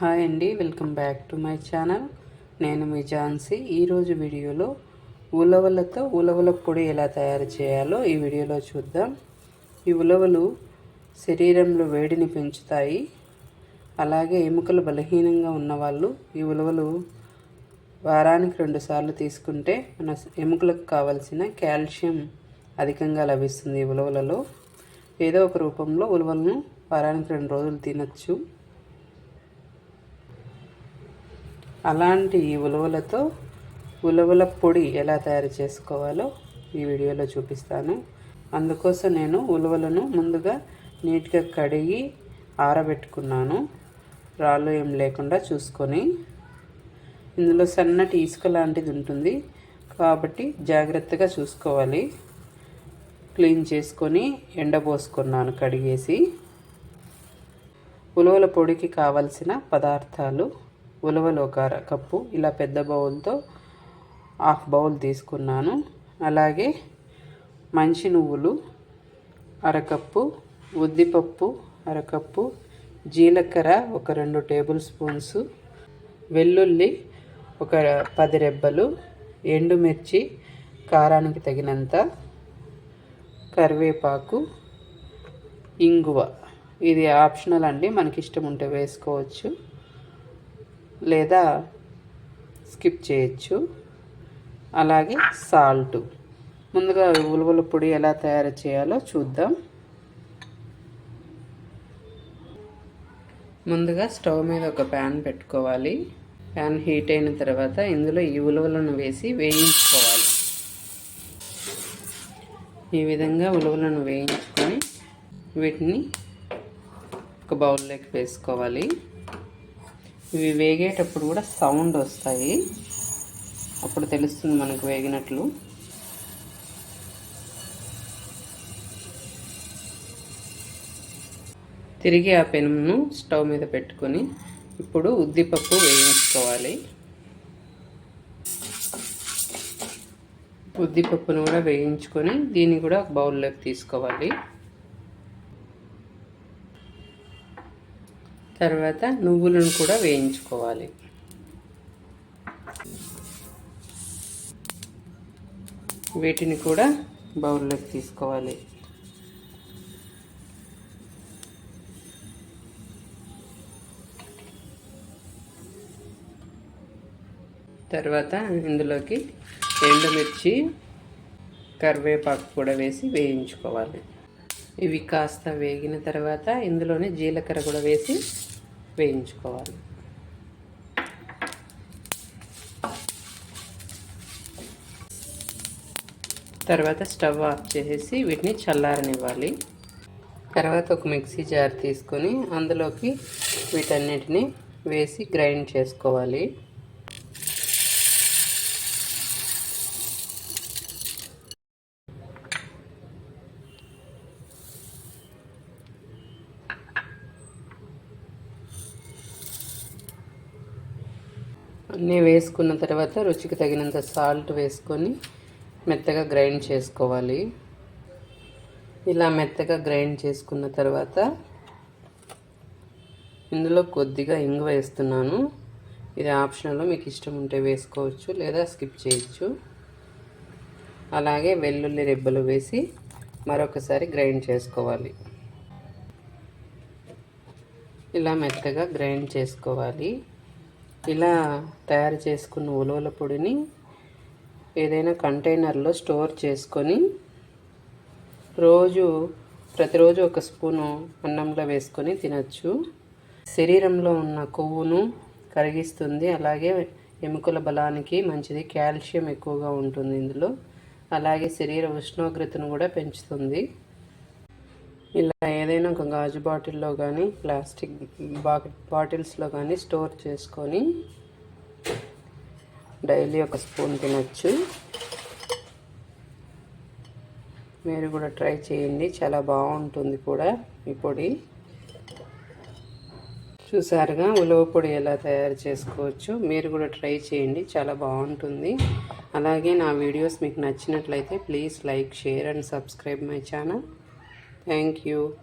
Hi అండి welcome back to my channel. నేను మీ ఝాన్సీ. ఈరోజు వీడియోలో ఉలవలతో ఉలవల పొడి ఎలా తయారు చేయాలో ఈ వీడియోలో చూద్దాం. ఈ ఉలవలు శరీరంలో వేడిని పెంచుతాయి. అలాగే ఎముకలు బలహీనంగా ఉన్నవాళ్ళు ఈ ఉలవలు వారానికి రెండుసార్లు తీసుకుంటే మన ఎముకలకు కావలసిన కాల్షియం అధికంగా లభిస్తుంది ఈ ఉలవలలో. ఏదో ఒక రూపంలో ఉలవలను వారానికి రెండు రోజులు తినచ్చు. అలాంటి ఈ ఉలవలతో ఉలవల పొడి ఎలా తయారు చేసుకోవాలో ఈ వీడియోలో చూపిస్తాను. అందుకోసం నేను ఉలవలను ముందుగా నీట్గా కడిగి ఆరబెట్టుకున్నాను. రాళ్ళు ఏం లేకుండా చూసుకొని. ఇందులో సన్నటి ఇసుక లాంటిది ఉంటుంది. కాబట్టి జాగ్రత్తగా చూసుకోవాలి. క్లీన్ చేసుకొని ఎండబోసుకున్నాను కడిగేసి. ఉలవల పొడికి కావలసిన పదార్థాలు ఉలవలు ఒక కప్పు ఇలా పెద్ద బౌల్తో హాఫ్ బౌల్ తీసుకున్నాను. అలాగే మంచి నువ్వులు అరకప్పు ఉద్దిపప్పు అరకప్పు జీలకర్ర ఒక రెండు టేబుల్ స్పూన్స్ వెల్లుల్లి ఒక పది రెబ్బలు ఎండుమిర్చి కారానికి తగినంత కరివేపాకు ఇంగువ. ఇది ఆప్షనల్ అండి మనకి ఇష్టం ఉంటే వేసుకోవచ్చు. లేదా స్కిప్ చేయొచ్చు. అలాగే సాల్ట్. ముందుగా ఉలవల పొడి ఎలా తయారు చేయాలో చూద్దాం. ముందుగా స్టవ్ మీద ఒక ప్యాన్ పెట్టుకోవాలి. ప్యాన్ హీట్ అయిన తర్వాత ఇందులో ఈ ఉలవలను వేసి వేయించుకోవాలి. ఈ విధంగా ఉలవలను వేయించుకొని వీటిని ఒక బౌల్లోకి వేసుకోవాలి. ఇవి వేగేటప్పుడు కూడా సౌండ్ వస్తాయి. అప్పుడు తెలుస్తుంది మనకు వేగినట్లు. తిరిగి ఆ పెనును స్టవ్ మీద పెట్టుకొని ఇప్పుడు ఉద్దిపప్పు వేయించుకోవాలి. ఉద్దిపప్పును కూడా వేయించుకొని దీన్ని కూడా ఒక బౌల్లోకి తీసుకోవాలి. తర్వాత నువ్వులను కూడా వేయించుకోవాలి. వీటిని కూడా బౌల్లోకి తీసుకోవాలి. తర్వాత ఇందులోకి ఎండుమిర్చి కరివేపాకు కూడా వేసి వేయించుకోవాలి. ఇవి కాస్త వేగిన తర్వాత ఇందులోనే జీలకర్ర కూడా వేసి వేయించుకోవాలి. తర్వాత స్టవ్ ఆఫ్ చేసేసి వీటిని చల్లారనివ్వాలి. తర్వాత ఒక మిక్సీ జార్ తీసుకొని అందులోకి వీటన్నిటిని వేసి గ్రైండ్ చేసుకోవాలి. అన్నీ వేసుకున్న తర్వాత రుచికి తగినంత సాల్ట్ వేసుకొని మెత్తగా గ్రైండ్ చేసుకోవాలి. ఇలా మెత్తగా గ్రైండ్ చేసుకున్న తర్వాత ఇందులో కొద్దిగా ఇంగు వేస్తున్నాను. ఇది ఆప్షనల్ మీకు ఇష్టం ఉంటే వేసుకోవచ్చు లేదా స్కిప్ చేయొచ్చు. అలాగే వెల్లుల్లి రెబ్బలు వేసి మరొకసారి గ్రైండ్ చేసుకోవాలి. ఇలా మెత్తగా గ్రైండ్ చేసుకోవాలి. ఇలా తయారు చేసుకున్న ఉలవల పొడిని ఏదైనా కంటైనర్లో స్టోర్ చేసుకొని రోజు ప్రతిరోజు ఒక స్పూను అన్నంలో వేసుకొని తినచ్చు. శరీరంలో ఉన్న కొవ్వును కరిగిస్తుంది. అలాగే ఎముకల బలానికి మంచిది. కాల్షియం ఎక్కువగా ఉంటుంది ఇందులో. అలాగే శరీర ఉష్ణోగ్రతను కూడా పెంచుతుంది. ఇలా ఏదైనా ఒక గాజు బాటిల్లో కానీ ప్లాస్టిక్ బాటిల్స్లో కానీ స్టోర్ చేసుకొని డైలీ ఒక స్పూన్ తినచ్చు. మీరు కూడా ట్రై చేయండి. చాలా బాగుంటుంది కూడా ఈ పొడి. చూసారుగా ఉలవ పొడి ఎలా తయారు చేసుకోవచ్చు మీరు కూడా ట్రై చేయండి. చాలా బాగుంటుంది. అలాగే నా వీడియోస్ మీకు నచ్చినట్లయితే please like share and subscribe my channel. Thank you.